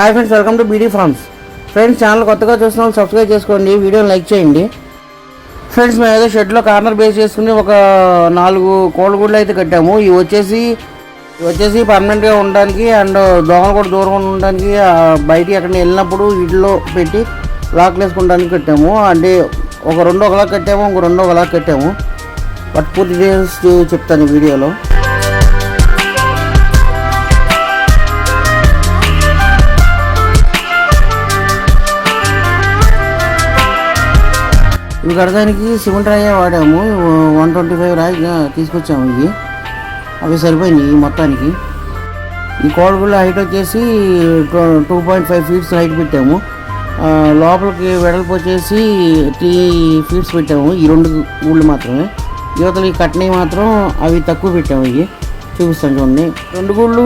Hi friends welcome to BD farms. Friends channel కొత్తగా చూసిన వాళ్ళు సబ్స్క్రైబ్ చేసుకోండి వీడియోని లైక్ చేయండి. ఫ్రెండ్స్ మేము ఏదో షెడ్లో కార్నర్ బేస్ చేసుకుని ఒక నాలుగు కోళ్ళగూళ్ళు అయితే కట్టాము. ఇవి వచ్చేసి వచ్చేసి పర్మనెంట్గా ఉండడానికి అండ్ దోమలు కూడా దూరంగా ఉండడానికి బయటికి ఎక్కడ వెళ్ళినప్పుడు వీటిలో పెట్టి లాక్లు వేసుకోవడానికి కట్టాము. అంటే ఒక రెండు ఒకలా కట్టాము ఇంకో రెండు ఒకలా కట్టాము. బట్ పూర్తి డీటెయిల్స్ చెప్తాను ఈ వీడియోలో. ఇవి కడడానికి సిమెంట్ రాయే వాడాము. వన్ ట్వంటీ ఫైవ్ రాయి తీసుకొచ్చాము ఇవి అవి సరిపోయినాయి మొత్తానికి. ఈ కోడగుళ్ళ హైట్ వచ్చేసి two point five feets height పెట్టాము. లోపలికి వెడల్పు వచ్చేసి త్రీ ఫీట్స్ పెట్టాము ఈ రెండు గుళ్ళు మాత్రమే. యువతలు కట్నీ మాత్రం అవి తక్కువ పెట్టాము ఇవి. చూపిస్తాను చూడండి. రెండు గుళ్ళు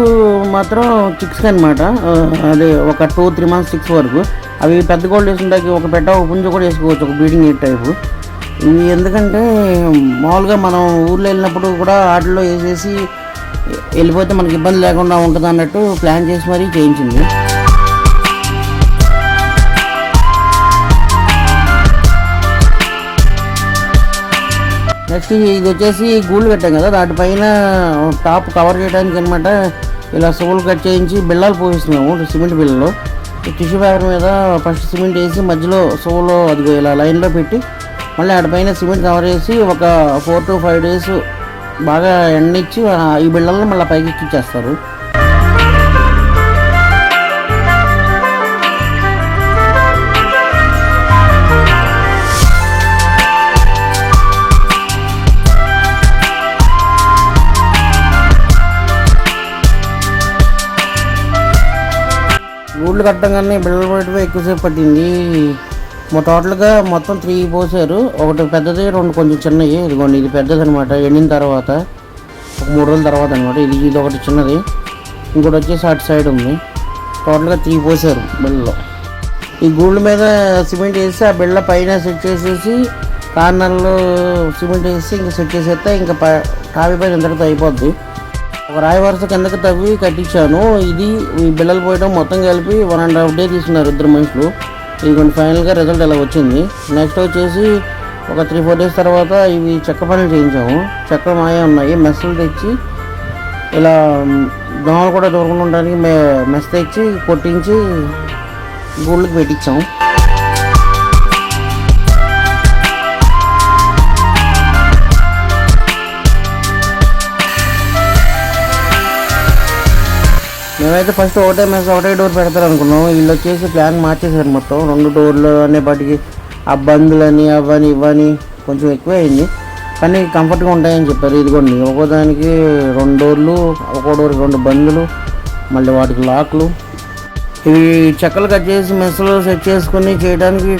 మాత్రం చిక్స్ అనమాట అదే ఒక టూ త్రీ మంత్స్ సిక్స్ వరకు. అవి పెద్ద గోల్డ్ వేసుకుంటాకి ఒక పెట్ట ఒక పుంజు కూడా వేసుకోవచ్చు ఒక బీడింగ్ టైపు. ఇవి ఎందుకంటే మామూలుగా మనం ఊర్లో వెళ్ళినప్పుడు కూడా వాటిలో వేసేసి వెళ్ళిపోతే మనకి ఇబ్బంది లేకుండా ఉంటుంది అన్నట్టు ప్లాన్ చేసి మరీ చేయించింది. నెక్స్ట్ ఇది వచ్చేసి గూళ్ళు కట్టాం కదా దాటిపైన టాప్ కవర్ చేయడానికి అనమాట ఇలా సోల్ కట్ చేయించి బిళ్ళాలు పోయిస్తున్నాము సిమెంట్ బిళ్ళలు. టిష్యూ పేపర్ మీద ఫస్ట్ సిమెంట్ వేసి మధ్యలో సోలో అదిగో ఇలా లైన్లో పెట్టి మళ్ళీ ఆడపైన సిమెంట్ కవర్ చేసి ఒక ఫోర్ టు ఫైవ్ డేస్ బాగా ఎండిచ్చి ఇచ్చి ఈ బిళ్ళలను మళ్ళీ పైకి ఎక్కిచ్చేస్తారు. గూళ్ళు కట్టగానే బిళ్ళలు పడటమే ఎక్కువసేపు పట్టింది. మా టోటల్గా మొత్తం త్రీ పోసారు. ఒకటి పెద్దది రెండు కొంచెం చిన్నవి. ఇదిగోండి ఇది పెద్దది అనమాట ఎండిన తర్వాత ఒక మూడు రోజుల తర్వాత అనమాట. ఇది ఇది ఒకటి చిన్నది. ఇంకోటి వచ్చేసి అటు సైడ్ ఉంది. టోటల్గా త్రీ పోసారు బిళ్ళలో. ఈ గూళ్ళ మీద సిమెంట్ వేసి ఆ బిళ్ళ పైన సెట్ చేసేసి కార్నర్లో సిమెంట్ వేసి ఇంకా సెట్ చేసేస్తే ఇంకా కావి పైన ఇంతటితో అయిపోద్ది. రాయి వరుస కిందకి తవ్వి కట్టించాను. ఇది ఈ బిల్లలు పోయడం మొత్తం కలిపి వన్ అండ్ హాఫ్ డే తీసుకున్నారు ఇద్దరు మనుషులు. ఇదిగోండి ఫైనల్గా రిజల్ట్ ఇలా వచ్చింది. నెక్స్ట్ వచ్చేసి ఒక త్రీ ఫోర్ డేస్ తర్వాత ఇవి చెక్క పనులు చేయించాము. చెక్క మాయే ఉన్నాయి. మెస్సులు తెచ్చి ఇలా దోమలు కూడా దూరకుండా ఉండడానికి మె మెస్ తెచ్చి కొట్టించి గూళ్ళకి పెట్టించాము. మేమైతే ఫస్ట్ ఒకటే మెస్ ఒకటే డోర్ పెడతారు అనుకున్నాం వీళ్ళు వచ్చేసి ప్లాన్ మార్చేసారు మొత్తం. రెండు డోర్లు అనేపాటికి ఆ బందులని అవని ఇవని కొంచెం ఎక్కువ అయింది కానీ కంఫర్ట్గా ఉంటాయని చెప్పారు. ఇదిగోండి ఒక్కో రెండు డోర్లు ఒక్కో డోర్కి రెండు బందులు మళ్ళీ వాటికి లాక్లు. ఇవి చెక్కలు కట్ చేసి మెస్సులో సెట్ చేసుకుని చేయడానికి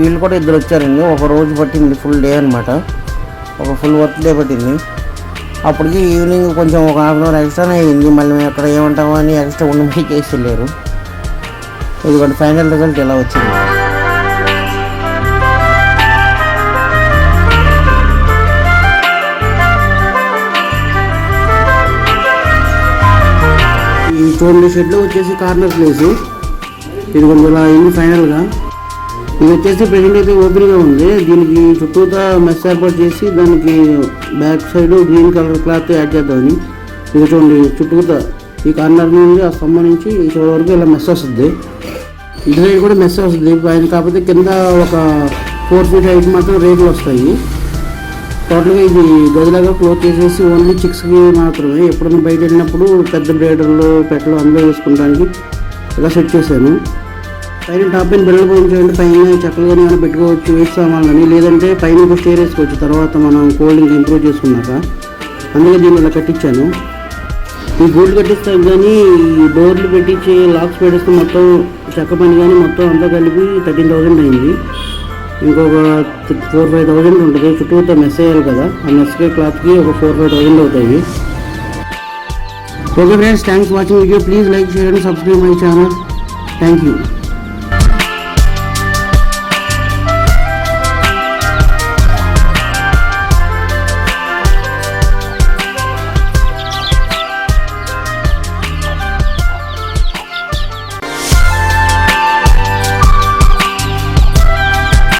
వీళ్ళు కూడా ఇద్దరు వచ్చారండి. ఒక రోజు పట్టింది ఫుల్ డే అనమాట ఒక ఫుల్ వర్క్ డే పట్టింది. అప్పటికి ఈవినింగ్ కొంచెం ఒక హాఫ్ అన్ అవర్ ఎక్స్ట్రానే అయింది. మళ్ళీ మేము ఎక్కడ ఏమంటామో అని ఎక్స్ట్రా ఉండి చేసి వెళ్ళారు ఇదిగోండి ఫైనల్ రిజల్ట్ ఎలా వచ్చింది? ఈ చూడండి షెడ్లో వచ్చేసి కార్నర్ ప్లేస్. ఇదిగోండి ఇలా అయింది ఫైనల్గా. ఇది వచ్చేసి ప్రజెంట్ అయితే ఓపెన్గా ఉంది. దీనికి చుట్టూతా మెస్ ఏర్పాటు చేసి దానికి back side green colour cloth add చేద్దామని. ఇది చూడండి చుట్టూతా ఈ కార్నర్ నుండి ఆ స్తంభం నుంచి చివరి వరకు ఇలా మెస్ వస్తుంది. ఇది సైడ్ కూడా మెస్ వస్తుంది. పైన కాకపోతే కింద ఒక ఫోర్ ఫీట్ హైట్ మాత్రం రేట్లు వస్తాయి. టోటల్గా ఇది గదిలాగా క్లోజ్ చేసేసి ఓన్లీ చిక్స్కి మాత్రమే. ఎప్పుడైనా బయట వెళ్ళినప్పుడు పెద్ద బ్రేడర్లు పెట్టలు అందులో వేసుకోవడానికి ఇలా సెట్ చేశాను. పైన టాప్ పైన బిల్లలు పోయించండి పైన చెక్కలు కానీ ఏమైనా పెట్టుకోవచ్చు వేస్ట్ సామాన్లు కానీ లేదంటే పైన ఒక స్టేర్ వేసుకోవచ్చు. తర్వాత మనం కోల్డింగ్ ఇంప్రూవ్ చేసుకున్నాక అందుకే దీన్ని ఇలా కట్టించాను. ఈ గోల్డ్ కట్టిస్తాం కానీ ఈ డోర్లు పెట్టించి లాక్స్ పెట్టిస్తే మొత్తం చెక్క పని కానీ మొత్తం అంతా కలిపి థర్టీన్ థౌసండ్ అయింది. ఇంకొక ఫోర్ ఫైవ్ థౌసండ్ ఉంటుంది. చుట్టూతో మెస్ అయ్యాలి కదా. ఆ మెస్కే క్లాత్కి ఒక ఫోర్ ఫైవ్ థౌసండ్ అవుతాయి. Okay friends thanks watching video please like share and subscribe my channel thank you